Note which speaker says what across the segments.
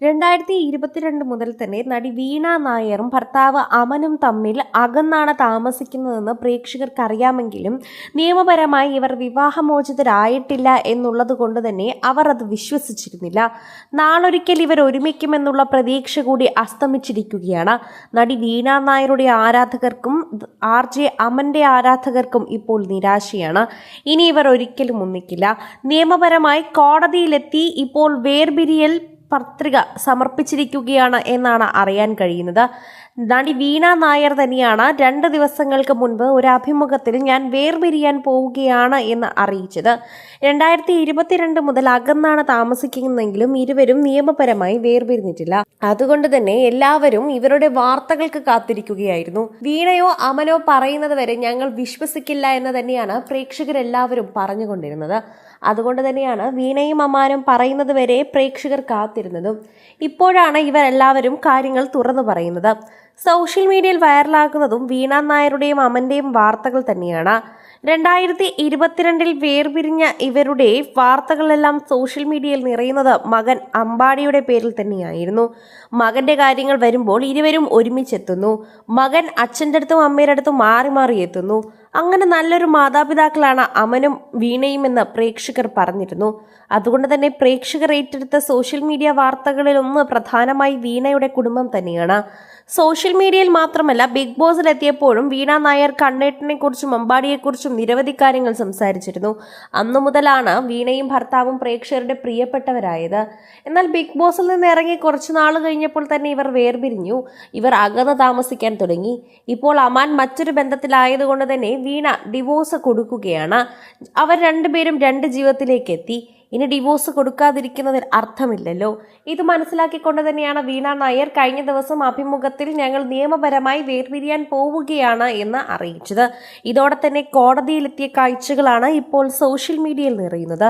Speaker 1: രണ്ടായിരത്തി ഇരുപത്തിരണ്ട് മുതൽ തന്നെ നടി വീണ നായരും ഭർത്താവ് അമനും തമ്മിൽ അകന്നാണ് താമസിക്കുന്നതെന്ന് പ്രേക്ഷകർക്കറിയാമെങ്കിലും നിയമപരമായി ഇവർ വിവാഹമോചിതരായിട്ടില്ല എന്നുള്ളത് കൊണ്ട് തന്നെ അവർ അത് വിശ്വസിച്ചിരുന്നില്ല. നാളൊരിക്കൽ ഇവർ ഒരുമിക്കുമെന്നുള്ള പ്രതീക്ഷ കൂടി അസ്തമിച്ചിരിക്കുകയാണ്. നടി വീണ നായരുടെ ആരാധകർക്കും ആർ ജെ അമന്റെ ആരാധകർക്കും ഇപ്പോൾ നിരാശയാണ്. ഇനി ഇവർ ഒരിക്കലും ഒന്നിക്കില്ല. നിയമപരമായി കോടതിയിലെത്തി ഇപ്പോൾ വേർപിരിയൽ പത്രിക സമർപ്പിച്ചിരിക്കുകയാണ് എന്നാണ് അറിയാൻ കഴിയുന്നത്. നടി വീണ നായർ തന്നെയാണ് രണ്ട് ദിവസങ്ങൾക്ക് മുൻപ് ഒരു അഭിമുഖത്തിൽ ഞാൻ വേർപിരിയാൻ പോവുകയാണ് എന്ന് അറിയിച്ചത്. രണ്ടായിരത്തി ഇരുപത്തിരണ്ട് മുതൽ അകന്നാണ് താമസിക്കുന്നതെങ്കിലും ഇരുവരും നിയമപരമായി വേർപിരിഞ്ഞിട്ടില്ല. അതുകൊണ്ട് തന്നെ എല്ലാവരും ഇവരുടെ വാർത്തകൾക്ക് കാത്തിരിക്കുകയായിരുന്നു. വീണയോ അമനോ പറയുന്നത് വരെ ഞങ്ങൾ വിശ്വസിക്കില്ല എന്ന് തന്നെയാണ് പ്രേക്ഷകരെല്ലാവരും പറഞ്ഞുകൊണ്ടിരുന്നത്. അതുകൊണ്ട് തന്നെയാണ് വീണയും അമ്മാനും പറയുന്നത് വരെ പ്രേക്ഷകർ കാത്തിരുന്നതും. ഇപ്പോഴാണ് ഇവരെല്ലാവരും കാര്യങ്ങൾ തുറന്നു പറയുന്നത്. സോഷ്യൽ മീഡിയയിൽ വൈറലാകുന്നതും വീണ നായരുടെയും അമന്റെയും വാർത്തകൾ തന്നെയാണ്. രണ്ടായിരത്തി ഇരുപത്തിരണ്ടിൽ വേർപിരിഞ്ഞ ഇവരുടെ വാർത്തകളെല്ലാം സോഷ്യൽ മീഡിയയിൽ നിറയുന്നത് മകൻ അമ്പാടിയുടെ പേരിൽ തന്നെയായിരുന്നു. മകന്റെ കാര്യങ്ങൾ വരുമ്പോൾ ഇരുവരും ഒരുമിച്ചെത്തുന്നു. മകൻ അച്ഛന്റെ അടുത്തും അമ്മയുടെ അടുത്തും മാറി മാറി എത്തുന്നു. അങ്ങനെ നല്ലൊരു മാതാപിതാക്കളാണ് അമനും വീണയും എന്ന് പ്രേക്ഷകർ പറഞ്ഞിരുന്നു. അതുകൊണ്ട് തന്നെ പ്രേക്ഷകർ ഏറ്റെടുത്ത സോഷ്യൽ മീഡിയ വാർത്തകളിൽ ഒന്ന് പ്രധാനമായി വീണയുടെ കുടുംബം തന്നെയാണ്. സോഷ്യൽ മീഡിയയിൽ മാത്രമല്ല ബിഗ് ബോസിൽ എത്തിയപ്പോഴും വീണ നായർ കണ്ണേട്ടിനെ കുറിച്ചും അമ്പാടിയെക്കുറിച്ചും നിരവധി കാര്യങ്ങൾ സംസാരിച്ചിരുന്നു. അന്നു മുതലാണ് വീണയും ഭർത്താവും പ്രേക്ഷകരുടെ പ്രിയപ്പെട്ടവരായത്. എന്നാൽ ബിഗ് ബോസിൽ നിന്ന് ഇറങ്ങി കുറച്ചു നാൾ കഴിഞ്ഞപ്പോൾ തന്നെ ഇവർ വേർപിരിഞ്ഞു. ഇവർ അകന്ന് താമസിക്കാൻ തുടങ്ങി. ഇപ്പോൾ അമാൻ മറ്റൊരു ബന്ധത്തിലായതുകൊണ്ട് തന്നെ വീണ ഡിവോഴ്സ് കൊടുക്കുകയാണ്. അവർ രണ്ടുപേരും രണ്ട് ജീവിതത്തിലേക്ക് എത്തി ഇനി ഡിവോഴ്സ് കൊടുക്കാതിരിക്കുന്നതിൽ അർത്ഥമില്ലല്ലോ. ഇത് മനസ്സിലാക്കിക്കൊണ്ട് തന്നെയാണ് വീണ നായർ കഴിഞ്ഞ ദിവസം അഭിമുഖത്തിൽ ഞങ്ങൾ നിയമപരമായി വേർപിരിയാൻ പോവുകയാണ് എന്ന് അറിയിച്ചത്. ഇതോടെ തന്നെ കോടതിയിലെത്തിയ കാഴ്ചകളാണ് ഇപ്പോൾ സോഷ്യൽ മീഡിയയിൽ നിറയുന്നത്.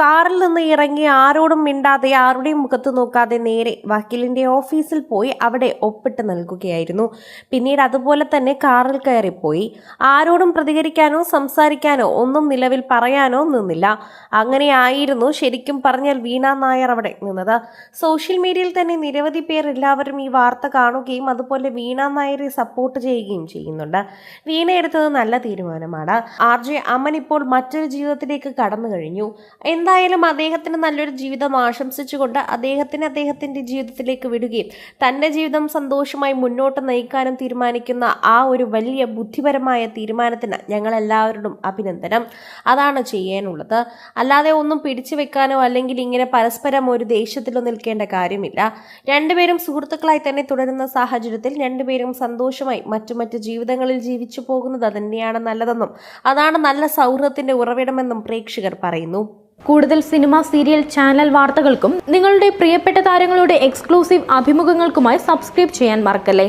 Speaker 1: കാറിൽ നിന്ന് ഇറങ്ങി ആരോടും മിണ്ടാതെ ആരുടെയും മുഖത്ത് നോക്കാതെ നേരെ വക്കീലിന്റെ ഓഫീസിൽ പോയി അവിടെ ഒപ്പിട്ട് നൽകുകയായിരുന്നു. പിന്നീട് അതുപോലെ തന്നെ കാറിൽ കയറിപ്പോയി. ആരോടും പ്രതികരിക്കാനോ സംസാരിക്കാനോ ഒന്നും നിലവിൽ പറയാനോ നിന്നില്ല. അങ്ങനെയായിരുന്നു ശരിക്കും പറഞ്ഞാൽ വീണ നായർ അവിടെ നിന്നത്. സോഷ്യൽ മീഡിയയിൽ തന്നെ നിരവധി പേർ എല്ലാവരും ഈ വാർത്ത കാണുകയും അതുപോലെ വീണ നായരെ സപ്പോർട്ട് ചെയ്യുകയും ചെയ്യുന്നുണ്ട്. വീണ എടുത്തത് നല്ല തീരുമാനമാണ്. ആർ ജെ അമ്മൻ ഇപ്പോൾ മറ്റൊരു ജീവിതത്തിലേക്ക് കടന്നു കഴിഞ്ഞു. എന്തായാലും അദ്ദേഹത്തിന് നല്ലൊരു ജീവിതം ആശംസിച്ചുകൊണ്ട് അദ്ദേഹത്തിന് അദ്ദേഹത്തിന്റെ ജീവിതത്തിലേക്ക് വിടുകയും തന്റെ ജീവിതം സന്തോഷമായി മുന്നോട്ട് നയിക്കാനും തീരുമാനിക്കുന്ന ആ ഒരു വലിയ ബുദ്ധിപരമായ തീരുമാനത്തിന് ഞങ്ങൾ എല്ലാവരോടും അഭിനന്ദനം. അതാണ് ചെയ്യാനുള്ളത്. അല്ലാതെ ഒന്നും പിടിച്ചു വെക്കാനോ അല്ലെങ്കിൽ ഇങ്ങനെ പരസ്പരം ഒരു ദേഷ്യത്തിലോ നിൽക്കേണ്ട കാര്യമില്ല. രണ്ടുപേരും സുഹൃത്തുക്കളായി തന്നെ തുടരുന്ന സാഹചര്യത്തിൽ രണ്ടുപേരും സന്തോഷമായി മറ്റു മറ്റു ജീവിതങ്ങളിൽ ജീവിച്ചു പോകുന്നത് തന്നെയാണ് നല്ലതെന്നും അതാണ് നല്ല സൗഹൃദത്തിന്റെ ഉറവിടമെന്നും പ്രേക്ഷകർ പറയുന്നു.
Speaker 2: കൂടുതൽ സിനിമ സീരിയൽ ചാനൽ വാർത്തകൾക്കും നിങ്ങളുടെ പ്രിയപ്പെട്ട താരങ്ങളുടെ എക്സ്ക്ലൂസീവ് അഭിമുഖങ്ങൾക്കുമായി സബ്സ്ക്രൈബ് ചെയ്യാൻ മറക്കല്ലേ?